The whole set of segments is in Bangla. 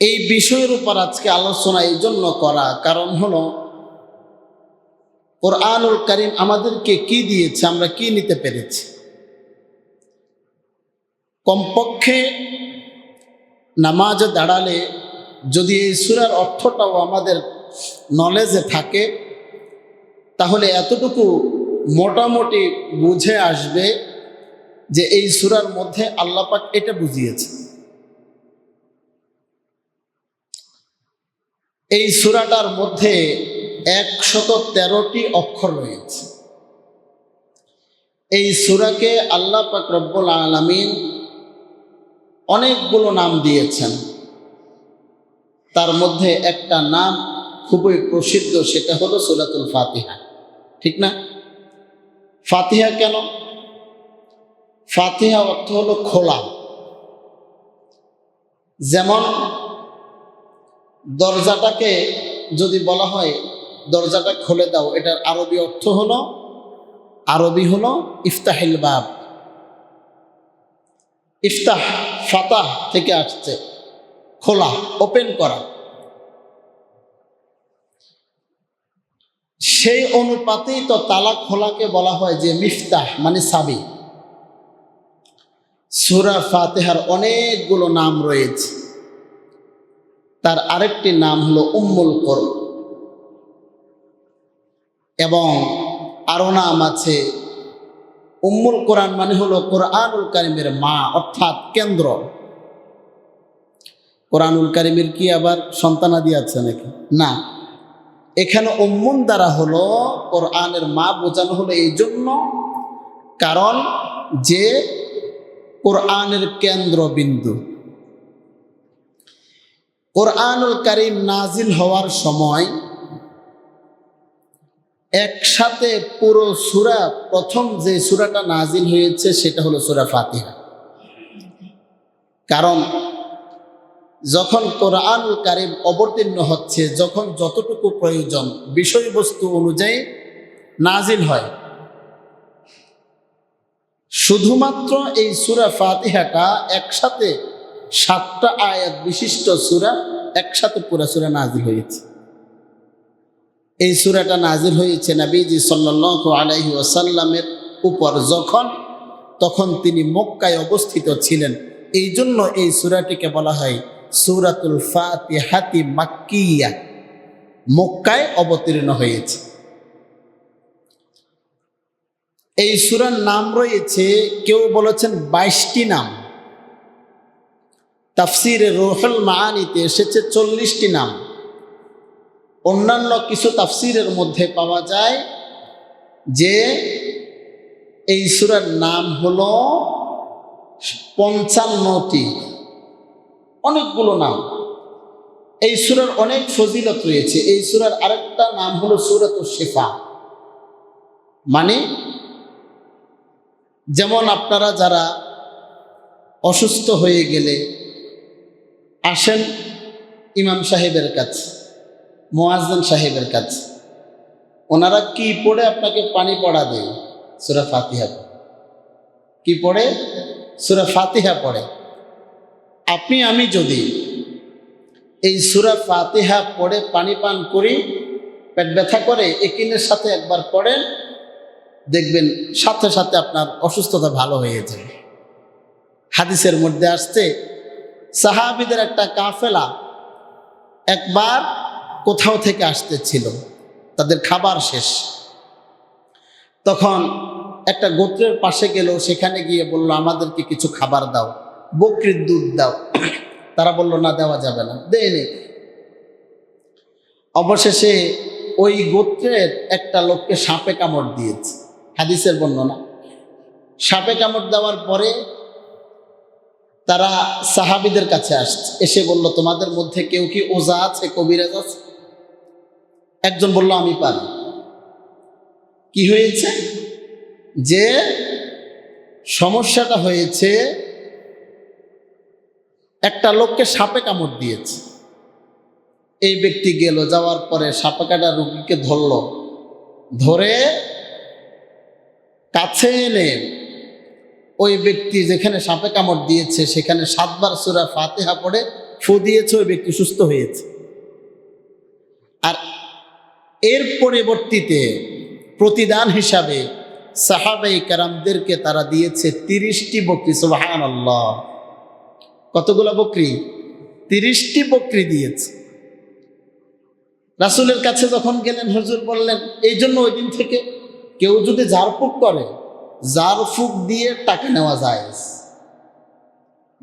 এই বিষয়ের উপর আজকে আলোচনা এই জন্য করা কারণ হলো, কোরআনুল করিম আমাদেরকে কি দিয়েছে, আমরা কি নিতে পেরেছি? কমপক্ষে নামাজে দাঁড়ালে যদি এই সুরার অর্থটাও আমাদের নলেজে থাকে, তাহলে এতটুকু মোটামুটি বুঝে আসবে যে এই সুরার মধ্যে আল্লাপাক এটা বুঝিয়েছে এই সুরাটার মধ্যে একশত তেরোটি অক্ষর রয়েছে। এই সুরাকে আল্লাহ রব্বুল আলমিন অনেকগুলো নাম দিয়েছেন। তার মধ্যে একটা নাম খুবই প্রসিদ্ধ, সেটা হলো সুরাতুল ফাতিহা। ঠিক না? ফাতিহা কেন? ফাতিহা অর্থ হলো খোলা। যেমন দরজাটাকে যদি বলা হয়, দরজাটা খুলে দাও। এটার আরবি অর্থ হলো, আরবি হলো ইফতাহিল বাব। ইফতাহ, ফাতাহ থেকে আসছে। খোলা, ওপেন করা। সেই অনুপাতেই তো তালা খোলাকে বলা হয় যে মিফতাহ মানে সাবি। সুরা ফাতেহার অনেকগুলো নাম রয়েছে। তার আরেকটি নাম হলো উম্মুল কর এবং আরও নাম আছে, উম্মুল কোরআন মানে হলো কোরআনুল কারিমের মা, অর্থাৎ কেন্দ্র। কোরআনুল কারিমের কি আবার সন্তানাদি আছে নাকি? না। এখানে উম্মুন দ্বারা হলো কোরআনের মা বোঝানো হলো এই জন্য, কারণ যে কোরআনের কেন্দ্রবিন্দু কোরআনুল কারিম নাজিল হওয়ার সময় একসাথে পুরো সুরা, প্রথম যে সুরাটা নাজিল হয়েছে সেটা হলো সুরা ফাতিহা। কারণ যখন কোরআনুল কারিম অবতীর্ণ হচ্ছে, যখন যতটুকু প্রয়োজন বিষয়বস্তু অনুযায়ী নাজিল হয়, শুধুমাত্র এই সুরা ফাতিহাটা একসাথে সাতটা আয়াত বিশিষ্ট সুরা একসাথে পুরা সুরা নাজিল হয়েছে। এই সুরাটা নাজিল হয়েছে নবীজি সাল্লাহ আলাইহি ওসাল্লামের উপর যখন, তখন তিনি মক্কায় অবস্থিত ছিলেন। এই জন্য এই সুরাটিকে বলা হয় সুরাতুল ফাতিহাতি মাক্কিয়া। মক্কায় অবতীর্ণ হয়েছে। এই সুরার নাম রয়েছে, কেউ বলেছেন বাইশটি নাম। তাফসিরে রোহল মাহানিতে এসেছে চল্লিশটি নাম। অন্যান্য কিছু তাফসিরের মধ্যে পাওয়া যায় যে এই সুরার নাম হল পঞ্চান্নটি। অনেকগুলো নাম। এই সুরার অনেক ফজিলত রয়েছে। এই সুরার আরেকটা নাম হলো সুরাত শেফা। মানে যেমন আপনারা যারা অসুস্থ হয়ে গেলে আসেন ইমাম সাহেবের কাছে, মোয়াজ্জেন সাহেবের কাছে। ওনারা কি পড়ে আপনাকে পানি পড়া দেয়? সুরা ফাতিহা কি পড়ে? সুরা ফাতিহা পড়ে। আপনি, আমি যদি এই সুরা ফাতিহা পড়ে পানি পান করি, পেট ব্যথা করে, একিনের সাথে একবার পড়েন, দেখবেন সাথে সাথে আপনার অসুস্থতা ভালো হয়ে যাবে। হাদিসের মধ্যে আসছে সাহাবিদের একটা কাফেলা একবার কোথাও থেকে আসতেছিল। তাদের খাবার শেষ। তখন একটা গোত্রের পাশে গেল, সেখানে গিয়ে বলল, আমাদেরকে কিছু খাবার দাও, বকরির দুধ দাও। তারা বলল, না, দেওয়া যাবে না দেয়নি অবশেষে ওই গোত্রের একটা লোককে সাপে কামড় দিয়েছে। হাদিসের বর্ণনা, সাপে কামড় দেওয়ার পরে তারা সাহাবিদের কাছে আসছে। এসে বলল, তোমাদের মধ্যে কেউ কি ওজা আছে, কবিরাজ আছে? একজন বলল, আমি পারি। কি হয়েছে? যে সমস্যাটা হয়েছে, একটা লোককে সাপে কামড় দিয়েছে। এই ব্যক্তি গেল, যাওয়ার পরে সাপে কাটা রুগীকে ধরল। ধরে কাছে এনে ওই ব্যক্তি যেখানে সাপে কামড় দিয়েছে, সেখানে সাতবার সুরা ফাতেহা পড়ে ফু দিয়েছে, ওই ব্যক্তি সুস্থ হয়েছে। আর এর পরিবর্তিতে প্রতিদান হিসাবে সাহাবাই কারামদেরকে তারা দিয়েছে তিরিশটি বকরি সুবাহান কতগুলো বকরি? তিরিশটি বকরি দিয়েছে। রাসুলের কাছে যখন গেলেন, হুজুর বললেন, এই জন্য ওই দিন থেকে কেউ যদি ঝাড়ফুঁক করে ঝাড়ফুঁক দিয়ে টাকা নেওয়া যায়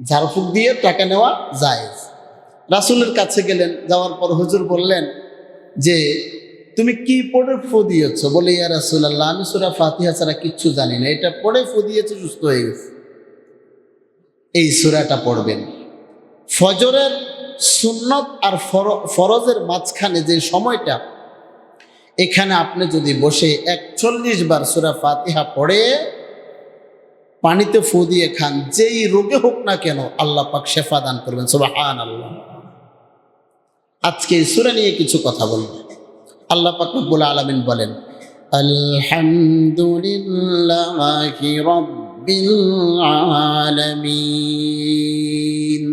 ঝাড়ফুঁক দিয়ে টাকা নেওয়া যায় রাসুলের কাছে গেলেন, যাওয়ার পর হুজুর বললেন যে, তুমি কি পড়ে ফু দিয়েছ? বলে, ইয়া রাসুল্লাহ আমি সুরা ফাতিহা ছাড়া কিচ্ছু জানি না। এটা পড়ে ফু দিয়েছে, সুস্থ হয়ে গেছে। এই সুরাটা পড়বেন। ফজরের সুন্নত আর ফর- ফরজের মাঝখানে যে সময়টা এখানে আপনি যদি বসে একচল্লিশ বার সুরা ফাতিহা পড়ে, পানিতে ফু দিয়ে খান, যেই রোগে হোক না কেন আল্লাহ পাক শেফা দান করবেন সুবাহান আল্লাহ আজকে এই সুরা নিয়ে কিছু কথা বলব। আল্লাহ পাক রব্বুল আলামিন বলেন, আলহামদুলিল্লাহি রাব্বিল আলামিন।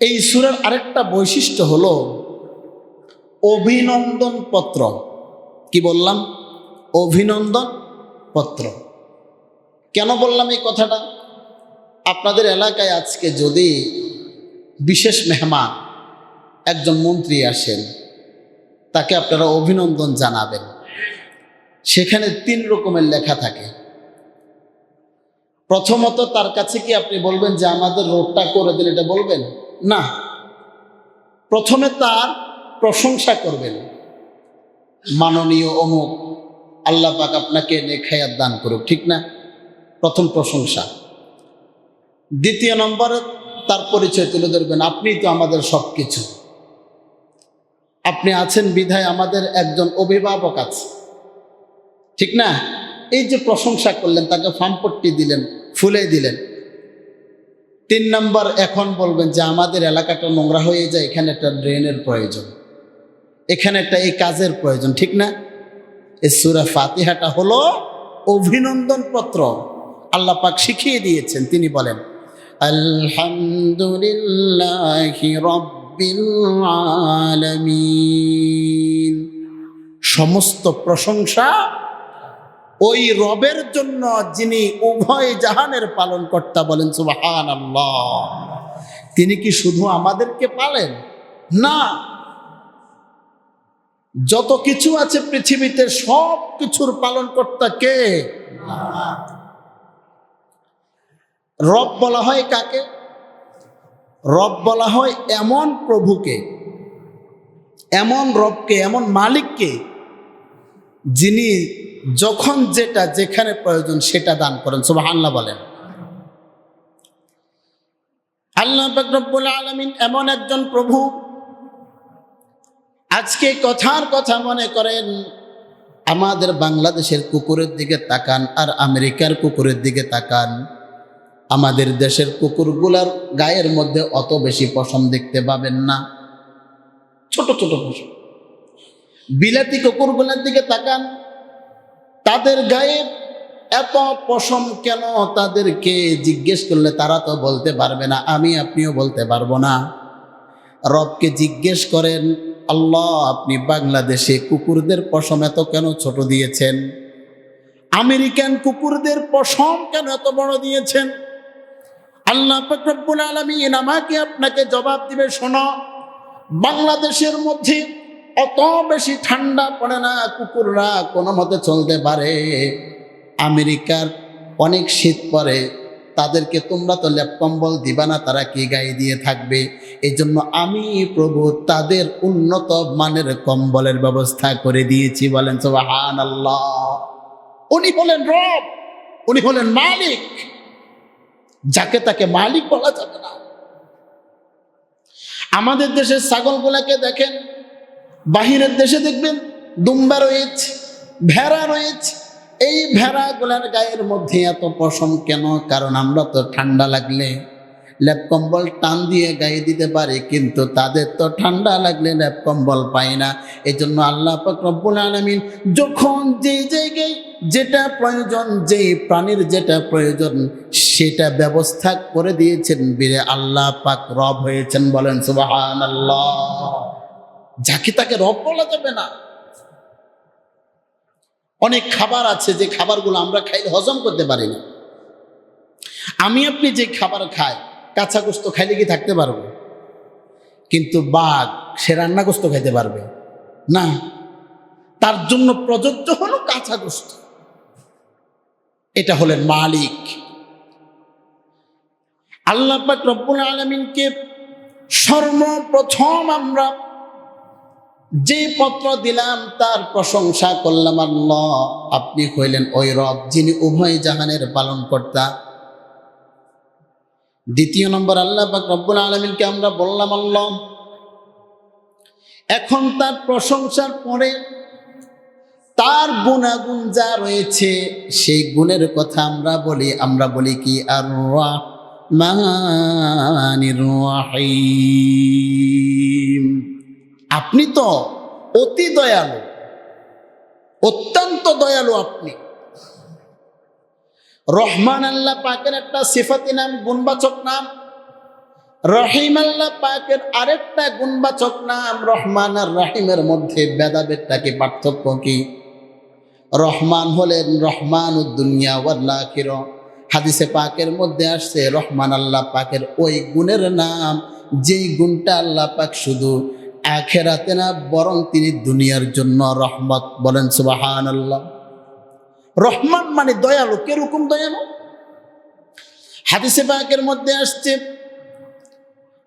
এই সুরার আরেকটা বৈশিষ্ট্য হলো অভিনন্দন পত্র কি বললাম? অভিনন্দন পত্র কেন বললাম এই কথাটা? আপনাদের এলাকায় আজকে যদি বিশেষ মেহমান, একজন মন্ত্রী আসেন, তাকে আপনারা অভিনন্দন জানাবেন। সেখানে তিন রকমের লেখা থাকে। প্রথমত তার কাছে কি আপনি বলবেন যে আমাদের রোডটা করে দিন এটা বলবেন? না। প্রথমে তার প্রশংসা করবেন। মাননীয় অমুক আল্লাহ পাক আপনাকে নেখায়াত দান করুক, ঠিক না? প্রথম প্রশংসা। দ্বিতীয় নম্বরে, তার পরিচয় তুলে ধরবেন, আপনি তো আমাদের সব কিছু আপনি আছেন বিধায় আমাদের একজন অভিভাবক আছে। ঠিক না? এই যে প্রশংসা করলেন, তাকে ফার্মপট্টি দিলেন ফুলে দিলেন। তিন নম্বর, এখন বলবেন যে আমাদের এলাকাটা নোংরা হয়ে যায়, এখানে একটা ড্রেনের প্রয়োজন। এখানে একটা এই কাজের প্রয়োজন, ঠিক না? এই সুরা ফাতিহাটা হলো অভিনন্দন পত্র। আল্লাহ পাক শিখিয়ে দিয়েছেন, তিনি বলেন, আলহামদুলিল্লাহি সমস্ত প্রশংসা ওই রবের জন্য যিনি উভয় জাহানের পালন কর্তা বলেন সুবাহান তিনি কি শুধু আমাদেরকে পালেন? না যত কিছু আছে পৃথিবীতে সব কিছুর পালন কর্তা কে রব বলা হয় কাকে? রব বলা হয় এমন প্রভুকে, এমন রবকে, এমন মালিককে যিনি যখন যেটা যেখানে প্রয়োজন সেটা দান করেন। সুবাহ আল্লাহ বলেন। আল্লাহ রব্বুল আলমিন এমন একজন প্রভু আজকে কথার কথা মনে করেন, আমাদের বাংলাদেশের কুকুরের দিকে তাকান আর আমেরিকার কুকুরের দিকে তাকান। আমাদের দেশের কুকুরগুলার গায়ের মধ্যে অত বেশি পশম দেখতে পাবেন না। ছোট ছোট পশম। বিলাতি কুকুরগুলার দিকে তাকান। তাদের গায়ে এত পশম কেন তাদেরকে জিজ্ঞেস করলে তারা তো বলতে পারবে না, আমি আপনিও বলতে পারব না। রবকে জিজ্ঞেস করেন আল্লাহ, আপনি বাংলাদেশে কুকুরদের পশম এত কেন ছোট দিয়েছেন? আমেরিকান কুকুরদের পশম কেন এত বড় দিয়েছেন? আল্লাহ ফকরবুল আলমিন আমাকে আপনাকে জবাব দিবে, শোনো। বাংলাদেশের মধ্যে অত বেশি ঠান্ডা পড়ে না কুকুররা, কোনো মতে চলতে পারে। আমেরিকার অনেক শীত পড়ে তাদেরকে তোমরা তো ল্যাপ কম্বল দিবা না, তারা কি গায়ে দিয়ে থাকবে? এই জন্য আমি প্রভু তাদের উন্নত মানের কম্বলের ব্যবস্থা করে দিয়েছি, বলেন সোহান আল্লাহ উনি হলেন রব, উনি হলেন মালিক। যাকে তাকে মালিক বলা যাবে না। আমাদের দেশের ছাগলগুলাকে দেখেন, বাহিরের দেশে দেখবেন, দুম্বা রয়েছে, ভেড়া রয়েছে এই ভেড়াগুলার গায়ের মধ্যে এত পশম কেন? কারণ আমরা তো ঠান্ডা লাগলে ল্যাপ কম্বল টান দিয়ে গায়ে দিতে পারি, কিন্তু তাদের তো ঠান্ডা লাগলে ল্যাপ কম্বল পায় না। এই জন্য আল্লাহ রব্বুল আলমিন যখন যে জায়গায় যেটা প্রয়োজন, যেই প্রাণীর যেটা প্রয়োজন, সেটা ব্যবস্থা করে দিয়েছেন বীরে আল্লাহ পাক রব হয়েছেন বলেন সুবাহান আল্লাহ যাকে তাকে রব বলা যাবে না। অনেক খাবার আছে, যে খাবারগুলো আমরা খাই হজম করতে পারি না। আমি আপনি যে খাবার খাই, কাঁচা গোস্ত খাইলে কি থাকতে পারব? কিন্তু বাঘ, সে রান্না গোস্ত খাইতে পারবে? না। তার জন্য প্রযোজ্য হলো কাঁচা গোস্ত। এটা হলেন মালিক। আল্লাহ রব্বুল আলমিনকে সর্বপ্রথম আমরা যে পত্র দিলাম, তার প্রশংসা করলাম, আল্লাহ, আপনি হইলেন ওই রব যিনি উভয় জাহানের পালন কর্তা দ্বিতীয় নম্বর, আল্লাহ পাক রব্বুল আলমিনকে আমরা বললাম, আল্লাহ, এখন তার প্রশংসার পরে তার গুণাগুণ যা রয়েছে, সেই গুণের কথা আমরা বলি আমরা বলি কি? আর রহিম। আপনি তো অতি দয়ালু, অত্যন্ত দয়ালু আপনি। রহমান আল্লাহ পাকের একটা সিফাতি নাম, গুণবাচক নাম। রহিম আল্লাহ পাকের আরেকটা গুণবাচক নাম, রহমান আর রহিমের মধ্যে ভেদাভেদটা কি পার্থক্য কি? রহমান হলেন রহমান উদ্দুনিয়া ওয়াল্লাখির হাদিসে পাকের মধ্যে আসছে, রহমান আল্লাহ পাকের ওই গুণের নাম, যেই গুণটা আল্লাহ পাক শুধু আখেরাতে না, বরং তিনি দুনিয়ার জন্য রহমত বলেন সুবাহান আল্লাহ রহমান মানে দয়ালু, কীরকম দয়ালু? হাদিসে পাকের মধ্যে আসছে,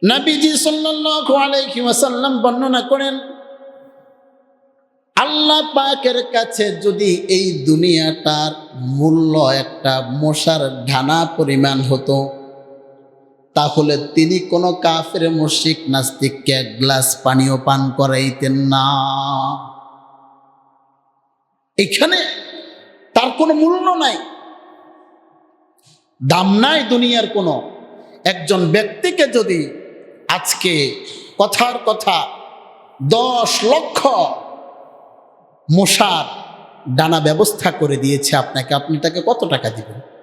নবীজি সাল্লাল্লাহু আলাইহি ওয়াসাল্লাম বর্ণনা করেন, আল্লাহ পাকের কাছে যদি এই দুনিয়াটার মূল্য একটা মশার ঢানা পরিমাণ হতো তাহলে তিনি কোনো কাফের মুশিক নাস্তিককে এক গ্লাস পানীয় পান করাইতেন না। এখানে তার কোনো মূল্য নাই। দাম নাই দুনিয়ার কোনো। একজন ব্যক্তিকে যদি আজকে কথার কথা দশ লক্ষ মশার ডানা ব্যবস্থা করে দিয়েছে আপনাকে, আপনি তাকে কত টাকা দিবেন?